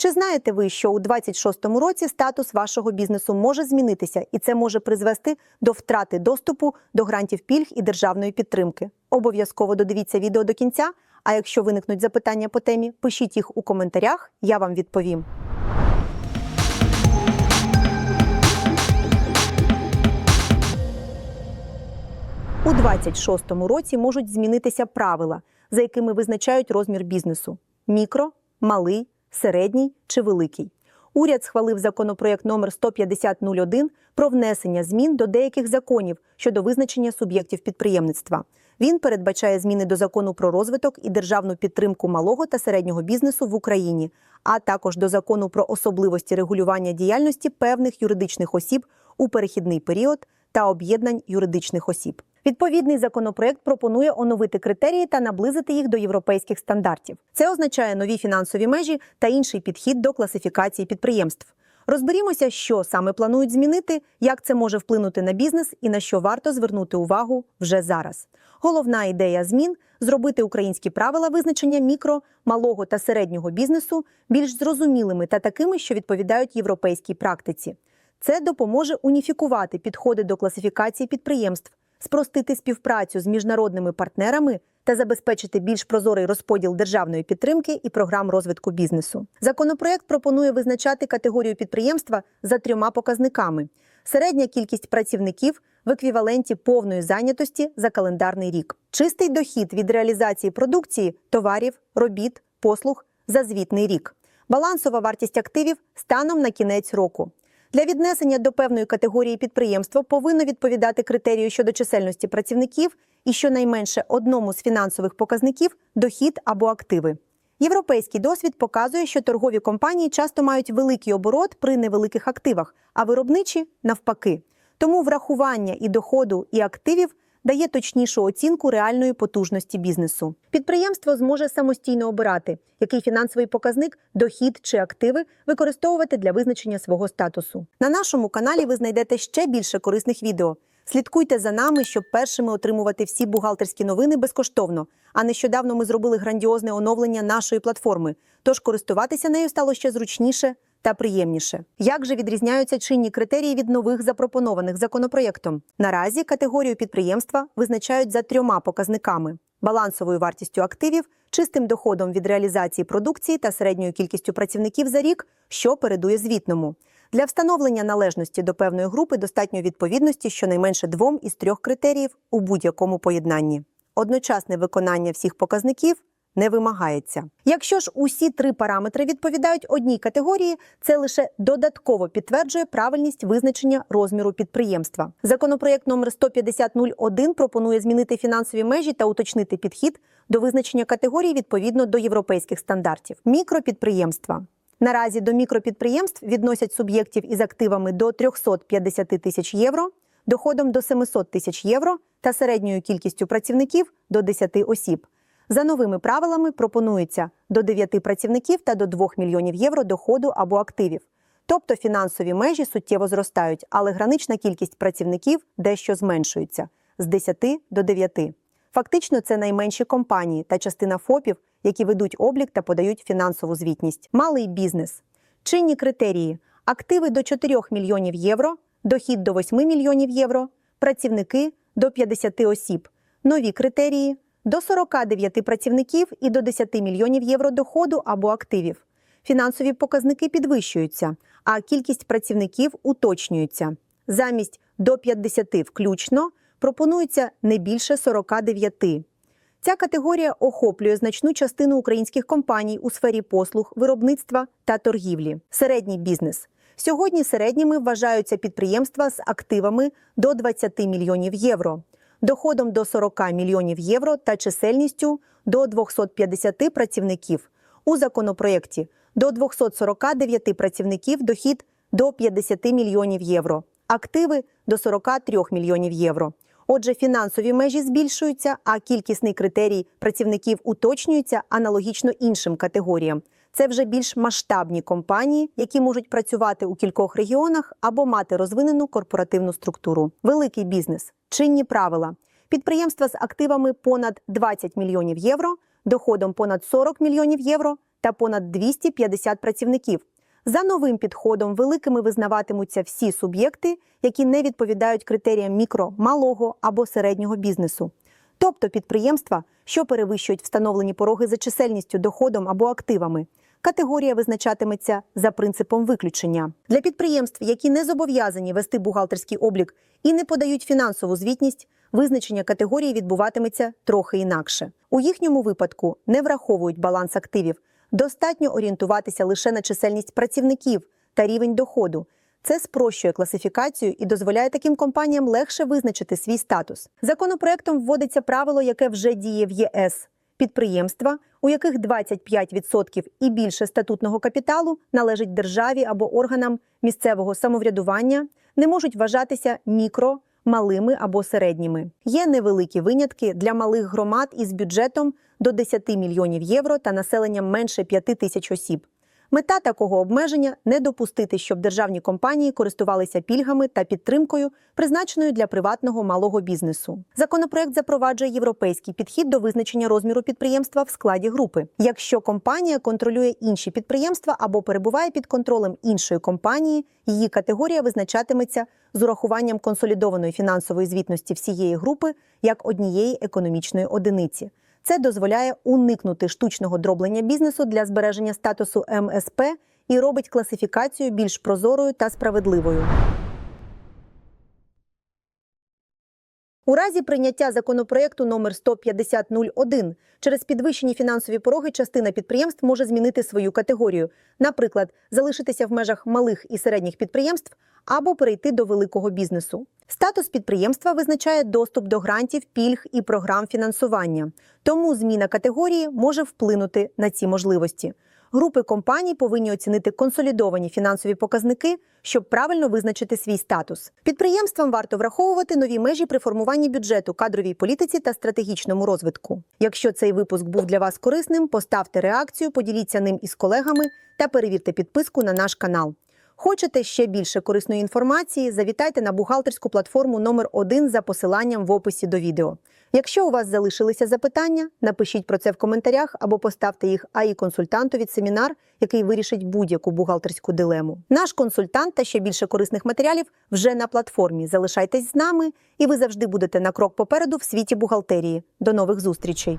Чи знаєте ви, що у 26-му році статус вашого бізнесу може змінитися, і це може призвести до втрати доступу до грантів пільг і державної підтримки? Обов'язково додивіться відео до кінця. А якщо виникнуть запитання по темі, пишіть їх у коментарях, я вам відповім. У 26-му році можуть змінитися правила, за якими визначають розмір бізнесу: мікро, малий, середній чи великий. Уряд схвалив законопроект номер 15001 про внесення змін до деяких законів щодо визначення суб'єктів підприємництва. Він передбачає зміни до закону про розвиток і державну підтримку малого та середнього бізнесу в Україні, а також до закону про особливості регулювання діяльності певних юридичних осіб у перехідний період та об'єднань юридичних осіб. Відповідний законопроект пропонує оновити критерії та наблизити їх до європейських стандартів. Це означає нові фінансові межі та інший підхід до класифікації підприємств. Розберімося, що саме планують змінити, як це може вплинути на бізнес і на що варто звернути увагу вже зараз. Головна ідея змін зробити українські правила визначення мікро, малого та середнього бізнесу більш зрозумілими та такими, що відповідають європейській практиці. Це допоможе уніфікувати підходи до класифікації підприємств, спростити співпрацю з міжнародними партнерами та забезпечити більш прозорий розподіл державної підтримки і програм розвитку бізнесу. Законопроект пропонує визначати категорію підприємства за трьома показниками: середня кількість працівників в еквіваленті повної зайнятості за календарний рік, чистий дохід від реалізації продукції, товарів, робіт, послуг за звітний рік, балансова вартість активів станом на кінець року. Для віднесення до певної категорії підприємства повинно відповідати критерію щодо чисельності працівників і щонайменше одному з фінансових показників дохід або активи. Європейський досвід показує, що торгові компанії часто мають великий оборот при невеликих активах, а виробничі навпаки. Тому врахування і доходу, і активів дає точнішу оцінку реальної потужності бізнесу. Підприємство зможе самостійно обирати, який фінансовий показник, дохід чи активи використовувати для визначення свого статусу. На нашому каналі ви знайдете ще більше корисних відео. Слідкуйте за нами, щоб першими отримувати всі бухгалтерські новини безкоштовно. А нещодавно ми зробили грандіозне оновлення нашої платформи, тож користуватися нею стало ще зручніше та приємніше. Як же відрізняються чинні критерії від нових запропонованих законопроєктом? Наразі категорію підприємства визначають за трьома показниками: балансовою вартістю активів, чистим доходом від реалізації продукції та середньою кількістю працівників за рік, що передує звітному. Для встановлення належності до певної групи достатньо відповідності щонайменше двом із трьох критеріїв у будь-якому поєднанні. Одночасне виконання всіх показників не вимагається. Якщо ж усі три параметри відповідають одній категорії, це лише додатково підтверджує правильність визначення розміру підприємства. Законопроєкт номер 15001 пропонує змінити фінансові межі та уточнити підхід до визначення категорій відповідно до європейських стандартів. Мікропідприємства. Наразі до мікропідприємств відносять суб'єктів із активами до 350 тисяч євро, доходом до 700 тисяч євро та середньою кількістю працівників до 10 осіб. За новими правилами пропонується до 9 працівників та до 2 мільйонів євро доходу або активів. Тобто фінансові межі суттєво зростають, але гранична кількість працівників дещо зменшується з 10 до 9. Фактично, це найменші компанії та частина ФОПів, які ведуть облік та подають фінансову звітність. Малий бізнес. Чинні критерії: активи до 4 мільйонів євро, дохід до 8 мільйонів євро, працівники до 50 осіб. Нові критерії до 49 працівників і до 10 мільйонів євро доходу або активів. Фінансові показники підвищуються, а кількість працівників уточнюється. Замість до 50 включно пропонується не більше 49. Ця категорія охоплює значну частину українських компаній у сфері послуг, виробництва та торгівлі. Середній бізнес. Сьогодні середніми вважаються підприємства з активами до 20 мільйонів євро, доходом до 40 мільйонів євро та чисельністю до 250 працівників. У законопроєкті до 249 працівників дохід до 50 мільйонів євро, активи до 43 мільйонів євро. Отже, фінансові межі збільшуються, а кількісний критерій працівників уточнюється аналогічно іншим категоріям. Це вже більш масштабні компанії, які можуть працювати у кількох регіонах або мати розвинену корпоративну структуру. Великий бізнес, чинні правила, підприємства з активами понад 20 мільйонів євро, доходом понад 40 мільйонів євро та понад 250 працівників. За новим підходом великими визнаватимуться всі суб'єкти, які не відповідають критеріям мікро, малого або середнього бізнесу. Тобто підприємства, що перевищують встановлені пороги за чисельністю, доходом або активами. Категорія визначатиметься за принципом виключення. Для підприємств, які не зобов'язані вести бухгалтерський облік і не подають фінансову звітність, визначення категорії відбуватиметься трохи інакше. У їхньому випадку не враховують баланс активів. Достатньо орієнтуватися лише на чисельність працівників та рівень доходу. Це спрощує класифікацію і дозволяє таким компаніям легше визначити свій статус. Законопроектом вводиться правило, яке вже діє в ЄС. Підприємства, у яких 25% і більше статутного капіталу належить державі або органам місцевого самоврядування, не можуть вважатися мікро, малими або середніми. Є невеликі винятки для малих громад із бюджетом до 10 мільйонів євро та населенням менше 5 тисяч осіб. Мета такого обмеження не допустити, щоб державні компанії користувалися пільгами та підтримкою, призначеною для приватного малого бізнесу. Законопроект запроваджує європейський підхід до визначення розміру підприємства в складі групи. Якщо компанія контролює інші підприємства або перебуває під контролем іншої компанії, її категорія визначатиметься з урахуванням консолідованої фінансової звітності всієї групи як однієї економічної одиниці. Це дозволяє уникнути штучного дроблення бізнесу для збереження статусу МСП і робить класифікацію більш прозорою та справедливою. У разі прийняття законопроекту номер 15001 через підвищені фінансові пороги частина підприємств може змінити свою категорію, наприклад, залишитися в межах малих і середніх підприємств або перейти до великого бізнесу. Статус підприємства визначає доступ до грантів, пільг і програм фінансування. Тому зміна категорії може вплинути на ці можливості. Групи компаній повинні оцінити консолідовані фінансові показники, щоб правильно визначити свій статус. Підприємствам варто враховувати нові межі при формуванні бюджету, кадровій політиці та стратегічному розвитку. Якщо цей випуск був для вас корисним, поставте реакцію, поділіться ним із колегами та перевірте підписку на наш канал. Хочете ще більше корисної інформації? Завітайте на бухгалтерську платформу номер 1 за посиланням в описі до відео. Якщо у вас залишилися запитання, напишіть про це в коментарях або поставте їх АІ консультанту від семінар, який вирішить будь-яку бухгалтерську дилему. Наш консультант та ще більше корисних матеріалів вже на платформі. Залишайтесь з нами, і ви завжди будете на крок попереду в світі бухгалтерії. До нових зустрічей!